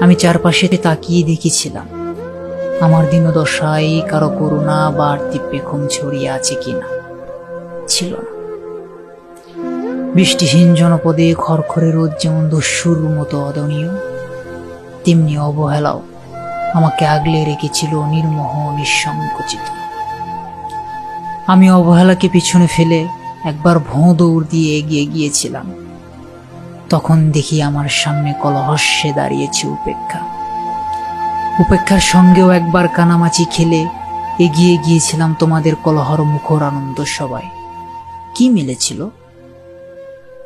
আমি চারপাশে তাকিয়ে দেখেছিলাম। আমার দিনদশায় কারও করুণা বা পেখম ছড়িয়ে আছে কিনা। ছিল না। বৃষ্টিহীন জনপদে খড়খড়ে রোদ যেমন দস্যুর মতো অদনীয় তেমনি অবহেলাও আমাকে আগলে রেখেছিল নির্মোহ নিঃসংকোচিত। আমি অবহেলাকে পিছনে ফেলে একবার ভোঁ দৌড় দিয়ে এগিয়ে গিয়েছিলাম। তখন দেখি আমার সামনে কলহস্যে দাঁড়িয়েছে উপেক্ষা। উপেক্ষার সঙ্গেও একবার কানামাচি খেলে এগিয়ে গিয়েছিলাম তোমাদের কলহর মুখর আনন্দ সবাই কি মিলেছিল?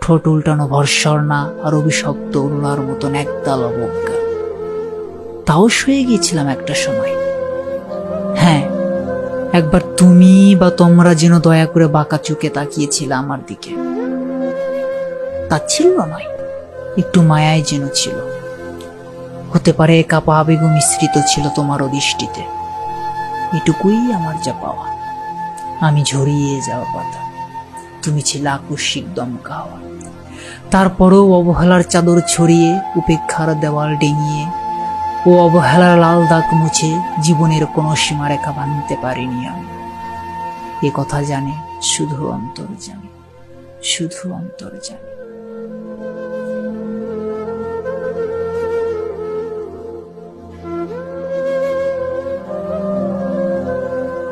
ঠোঁট উল্টানো ভরসরনা আর অভিশপ্ত উল্লার মতন একদাল অবজ্ঞা। তাও শুয়ে গিয়েছিলাম একটা সময়। হ্যাঁ একবার তুমি বা তোমরা যেন দয়া করে বাঁকা চোখে তাকিয়েছিলে আমার দিকে। তাচ্ছিল্য নয় একটু মায়ায় যেন ছিল। হতে পারে কাপা আবেগ মিশ্রিত ছিল তোমার দৃষ্টিতে এটুকুই আমার যা পাওয়া। আমি ঝরিয়ে যাওয়া পাতা। তুমি ছিলে আকস্মিক দমকা হওয়া। তারপরেও অবহেলার চাদর ছড়িয়ে, উপেক্ষার দেওয়াল ডেঙিয়ে ও অবহেলার লাল দাগ মুছে জীবনের কোনো সীমারেখা বাঁধতে পারিনি আমি। এ কথা জানে শুধু অন্তর জানে। শুধু অন্তর জানে।